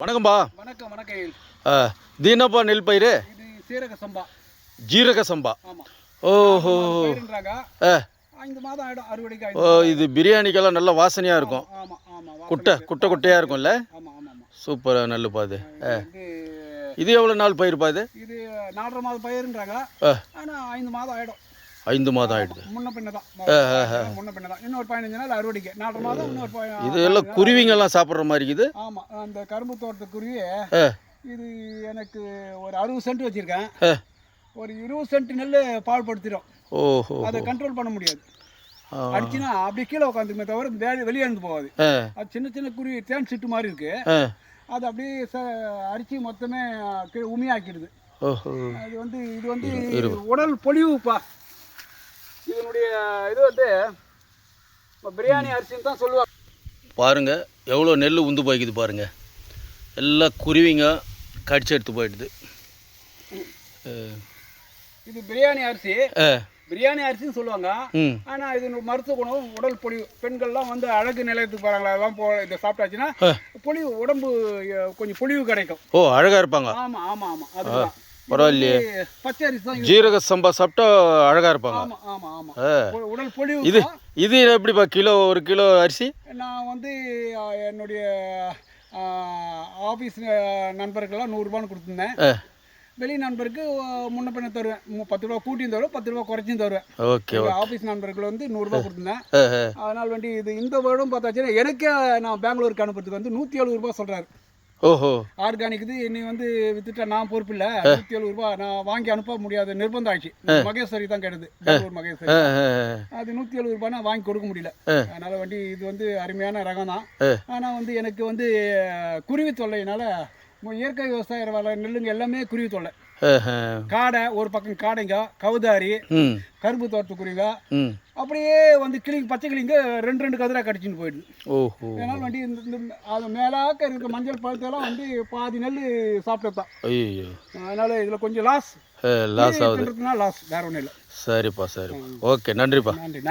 வணக்கம்பா. வணக்கம் வணக்கம் இது என்னப்பா நெல் பயிர் இது சீரக சம்பா. ஜீரக சம்பா. ஓஹோ. ஐந்து மாதம் ஆயிடும் அறுவடைக்கு ஓ இது பிரியாணிக்கெல்லாம் நல்ல வாசனையாக இருக்கும். குட்டை குட்டை குட்டையாக இருக்கும்ல? சூப்பராக நல்லுப்பா அது. இது எவ்வளோ நாள் பயிருப்பா இது? இது நாலரை மாதம் பயிருன்றாங்க. ஆனால் ஐந்து மாதம் ஆயிடும். ஐந்து மாதம் ஆயிடுது. முன்ன பின்ன தான் முன்ன பின்ன தான் இன்னொரு பதினஞ்சு நாள் அறுவடைக்கு. நாலரை மாதம் இன்னொரு இது எல்லாம் குருவிங்கெல்லாம் சாப்பிட்ற மாதிரி இருக்குது. ஆமாம் அந்த கரும்பு தோட்டத்துக்குருவி ஆ. இது எனக்கு ஒரு அறுபது சென்ட் வச்சுருக்கேன். ஒரு இருபது சென்ட் நெல் பாழ்படுத்திடும் ஓஹோ. அதை கண்ட்ரோல் பண்ண முடியாது. அடிச்சுன்னா அப்படியே கீழே உட்காந்துக்குமே தவிர வெளியே வெளியே இருந்து போகாது. அது சின்ன சின்ன குருவி தேன் சிட்டு மாதிரி இருக்கு. அது அப்படியே ச அரிச்சு மொத்தமே உமியாக்கிடுது. அது வந்து இது வந்து உடல் பொலிவுப்பா. இதனுடைய இது வந்து பிரியாணி அரிசின்னு தான் சொல்லுவாங்க. பாருங்க எவ்வளோ நெல் உந்து போய்க்குது பாருங்க. எல்லாம் குருவிங்க கடிச்சு எடுத்து போயிடுது. இது பிரியாணி அரிசி. பிரியாணி அரிசின்னு சொல்லுவாங்க. ஆனால் இது மருத்துவ குணம் உடல் பொலிவு பெண்கள்லாம் வந்து அழகு நிலையத்துக்கு போகிறாங்களா அதெல்லாம் போ இதை சாப்பிட்டாச்சுன்னா. பொலிவு உடம்பு கொஞ்சம் பொலிவு கிடைக்கும். ஓ அழகாக இருப்பாங்க. ஆமாம் ஆமாம் ஆமாம் அதுதான். பரவாயில்லையே. பச்சை அரிசி தான். ஜீரக சம்பா சாப்பிட்டா அழகாக இருப்பாங்க. ஆமாம் ஆமாம் ஆமாம் உடல் பொலிவு இது இது எப்படிப்பா கிலோ ஒரு கிலோ அரிசி? நான் வந்து என்னுடைய ஆஃபீஸ் நண்பருக்கெல்லாம் நூறுரூபான்னு கொடுத்துருந்தேன். வெளி நண்பருக்கு முன்ன பின்ன தருவேன். பத்து ரூபா கூட்டியும் தருவேன் பத்து ரூபா குறைச்சும் தருவேன். ஓகே ஆஃபீஸ் நண்பர்கள் வந்து நூறுரூபா கொடுத்துருந்தேன். அதனால் வேண்டி இது இந்த வருடம் பார்த்தாச்சுன்னா எனக்கே நான் பெங்களூருக்கு அனுப்புறதுக்கு வந்து நூற்றி எழுபது ரூபா சொல்கிறாரு ஓஹோ. ஆர்கானிக் இது என்னை வந்து வித்துட்டா நான் பொறுப்பு இல்லை. நூற்றி எழுபது ரூபா நான் வாங்கி அனுப்ப முடியாது நிர்பந்தம் ஆச்சு மகேஸ்வரி தான் கிடையாது பெங்களூர் மகேஸ்வரி. அது நூற்றி எழுபது ரூபாய் நான் வாங்கி கொடுக்க முடியல. அதனால வண்டி இது வந்து அருமையான ரகம் தான். ஆ. ஆனால் வந்து எனக்கு வந்து குருவி தொல்லையினால மு- இயற்கை விவசாய நெல்லுங்க எல்லாமே குருவி தொல்லை. காடை ஒரு பக்கம் காடைங்க கவுதாரி கரும்பு தோட்டத்து குருவிங்க ம். அப்படியே வந்து கிளிங்க பச்சை கிளிங்க ரெண்டு ரெண்டு கதிராக கடிச்சின்னு போயிடுது. ஓஹோ. அதனால வண்டி இந்த அது மேலாக்க இருக்க மஞ்சள் பழத்தெல்லாம் வந்து பாதி நெல் சாப்பிட்டது. தான் ஐயோ அதனால இதில் கொஞ்சம் லாஸ் லாஸ் ஆகுது. லாஸ் வேற ஒன்றும் இல்லை. சரிப்பா சரிப்பா. ஓகே நன்றிப்பா. நன்றி நன்றி.